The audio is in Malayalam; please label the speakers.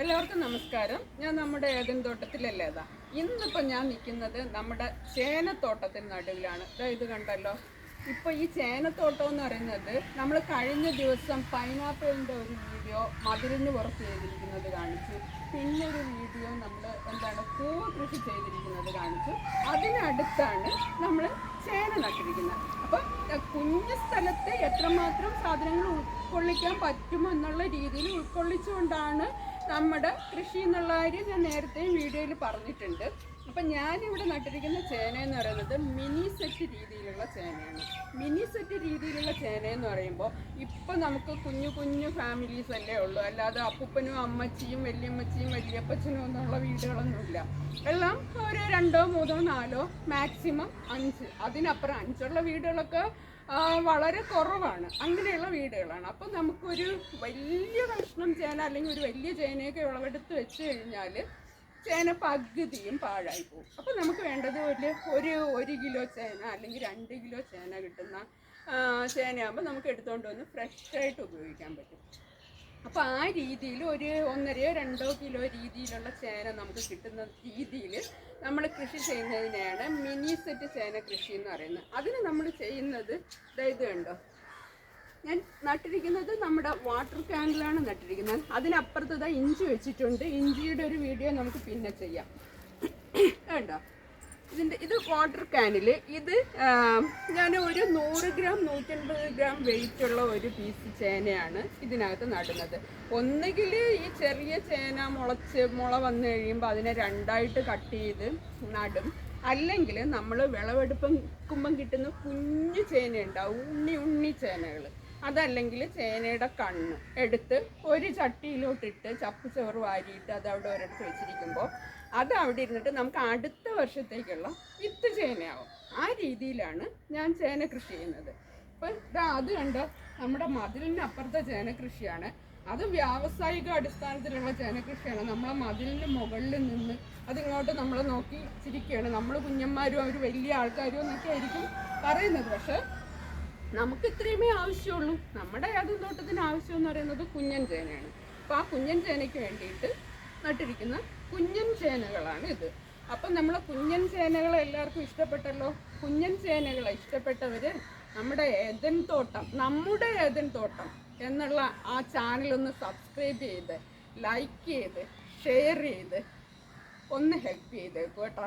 Speaker 1: എല്ലാവർക്കും നമസ്കാരം. ഞാൻ നമ്മുടെ ഏതൻ തോട്ടത്തിലല്ലേതാ ഇന്നിപ്പോൾ ഞാൻ നിൽക്കുന്നത് നമ്മുടെ ചേനത്തോട്ടത്തിന് നടുവിലാണ്. ഇത് കണ്ടല്ലോ. ഇപ്പോൾ ഈ ചേനത്തോട്ടം എന്ന് പറയുന്നത് നമ്മൾ കഴിഞ്ഞ ദിവസം പൈനാപ്പിളിന്റെ ഒരു വീഡിയോ മതിലിന് പുറത്ത് ചെയ്തിരിക്കുന്നത് കാണിച്ചു. പിന്നെ ഒരു വീഡിയോ നമ്മൾ എന്താണ് പൂവ് കൃഷി ചെയ്തിരിക്കുന്നത് കാണിച്ചു. അതിനടുത്താണ് നമ്മൾ ചേന നട്ടിരിക്കുന്നത്. അപ്പം കുഞ്ഞു സ്ഥലത്ത് എത്രമാത്രം സാധനങ്ങൾ ഉൾക്കൊള്ളിക്കാൻ പറ്റുമെന്നുള്ള രീതിയിൽ ഉൾക്കൊള്ളിച്ചുകൊണ്ടാണ് നമ്മുടെ കൃഷി എന്നുള്ള കാര്യം ഞാൻ നേരത്തെ വീഡിയോയിൽ പറഞ്ഞിട്ടുണ്ട്. അപ്പം ഞാനിവിടെ നട്ടിരിക്കുന്ന ചേന എന്ന് പറയുന്നത് മിനി സെറ്റ് രീതിയിലുള്ള ചേനയാണ്. മിനി സെറ്റ് രീതിയിലുള്ള ചേന എന്ന് പറയുമ്പോൾ ഇപ്പം നമുക്ക് കുഞ്ഞു കുഞ്ഞു ഫാമിലീസ് അല്ലേ ഉള്ളൂ. അല്ലാതെ അപ്പൂപ്പനും അമ്മച്ചിയും വലിയമ്മച്ചിയും വലിയപ്പച്ചനും ഒന്നുള്ള വീടുകളൊന്നുമില്ല. എല്ലാം ഒരു രണ്ടോ മൂന്നോ നാലോ മാക്സിമം അഞ്ച്. അതിനപ്പുറം അഞ്ചുള്ള വീടുകളൊക്കെ വളരെ കുറവാണ്. അങ്ങനെയുള്ള വീടുകളാണ്. അപ്പം നമുക്കൊരു വലിയ കഷ്ണം ചേന അല്ലെങ്കിൽ ഒരു വലിയ ചേനയൊക്കെ വിളവെടുത്ത് വെച്ച് കഴിഞ്ഞാൽ ചേന പകുതിയും പാഴായി പോകും. അപ്പോൾ നമുക്ക് വേണ്ടത് ഒരു ഒരു ഒരു കിലോ ചേന അല്ലെങ്കിൽ രണ്ട് കിലോ ചേന കിട്ടുന്ന ചേനയാകുമ്പോൾ നമുക്ക് എടുത്തുകൊണ്ട് വന്ന് ഫ്രഷായിട്ട് ഉപയോഗിക്കാൻ പറ്റും. അപ്പോൾ ആ രീതിയിൽ ഒരു ഒന്നരയോ രണ്ടോ കിലോ രീതിയിലുള്ള ചേന നമുക്ക് കിട്ടുന്ന രീതിയിൽ നമ്മൾ കൃഷി ചെയ്യുന്നതിനെയാണ് മിനി സെറ്റ് ചേന കൃഷി എന്ന് പറയുന്നത്. അതിന് നമ്മൾ ചെയ്യുന്നത് ദാ ഇത് കണ്ടോ? ഞാൻ നട്ടിരിക്കുന്നത് നമ്മുടെ വാട്ടർ ക്യാനിലാണ് നട്ടിരിക്കുന്നത്. അതിനപ്പുറത്ത് ഇതാ ഇഞ്ചി വെച്ചിട്ടുണ്ട്. ഇഞ്ചിയുടെ ഒരു വീഡിയോ നമുക്ക് പിന്നെ ചെയ്യാം. കണ്ടോ? ഇതിന്റെ ഇത് വാട്ടർ ക്യാനിൽ ഇത് ഞാൻ ഒരു നൂറ് ഗ്രാം നൂറ്റൻപത് ഗ്രാം വെയിറ്റ് ഉള്ള ഒരു പീസ് ചേനയാണ് ഇതിനകത്ത് നടുന്നത്. ഒന്നുകിൽ ഈ ചെറിയ ചേന മുളച്ച് മുള വന്നു കഴിയുമ്പോൾ അതിനെ രണ്ടായിട്ട് കട്ട് ചെയ്ത് നടും. അല്ലെങ്കിൽ നമ്മൾ വിളവെടുപ്പുമ്പം കിട്ടുന്ന കുഞ്ഞു ചേന ഉണ്ടാവും ഉണ്ണി ഉണ്ണി ചേനകൾ അതല്ലെങ്കിൽ ചേനയുടെ കണ്ണ് എടുത്ത് ഒരു ചട്ടിയിലോട്ടിട്ട് ചപ്പ് ചോറ് വാരിയിട്ട് അത് അവിടെ ഒരിടത്ത് വെച്ചിരിക്കുമ്പോൾ അത് അവിടെ ഇരുന്നിട്ട് നമുക്ക് അടുത്ത വർഷത്തേക്കുള്ള വിത്ത് ചേനയാവും. ആ രീതിയിലാണ് ഞാൻ ചേന കൃഷി ചെയ്യുന്നത്. ഇപ്പം ഇതാ അത് കണ്ടോ? നമ്മുടെ മതിലിന് അപ്പുറത്തെ ചേന കൃഷിയാണ്. അത് വ്യാവസായിക അടിസ്ഥാനത്തിലുള്ള ചേന കൃഷിയാണ്. നമ്മളെ മതിലിന് മുകളിൽ നിന്ന് അതിങ്ങോട്ട് നമ്മളെ നോക്കി ചിരിക്കുകയാണ് നമ്മൾ കുഞ്ഞന്മാരും അവർ വലിയ ആൾക്കാരും എന്നൊക്കെ ആയിരിക്കും പറയുന്നത്. പക്ഷേ നമുക്ക് ഇത്രയുമേ ആവശ്യമുള്ളൂ. നമ്മുടെ തോട്ടത്തിന് ആവശ്യം എന്ന് പറയുന്നത് കുഞ്ഞൻ ചേനയാണ്. അപ്പോൾ ആ കുഞ്ഞൻ ചേനയ്ക്ക് വേണ്ടിയിട്ട് നട്ടിരിക്കുന്ന കുഞ്ഞൻ ചേനകളാണ് ഇത്. അപ്പം നമ്മളെ കുഞ്ഞൻ ചേനകളെ എല്ലാവർക്കും ഇഷ്ടപ്പെട്ടല്ലോ? കുഞ്ഞൻ ചേനകളെ ഇഷ്ടപ്പെട്ടവർ നമ്മുടെ ഏതൻ തോട്ടം നമ്മുടെ ഏതൻ തോട്ടം എന്നുള്ള ആ ചാനൽ ഒന്ന് സബ്സ്ക്രൈബ് ചെയ്ത് ലൈക്ക് ചെയ്ത് ഷെയർ ചെയ്ത് ഒന്ന് ഹെൽപ്പ് ചെയ്തേക്കും കേട്ടോ.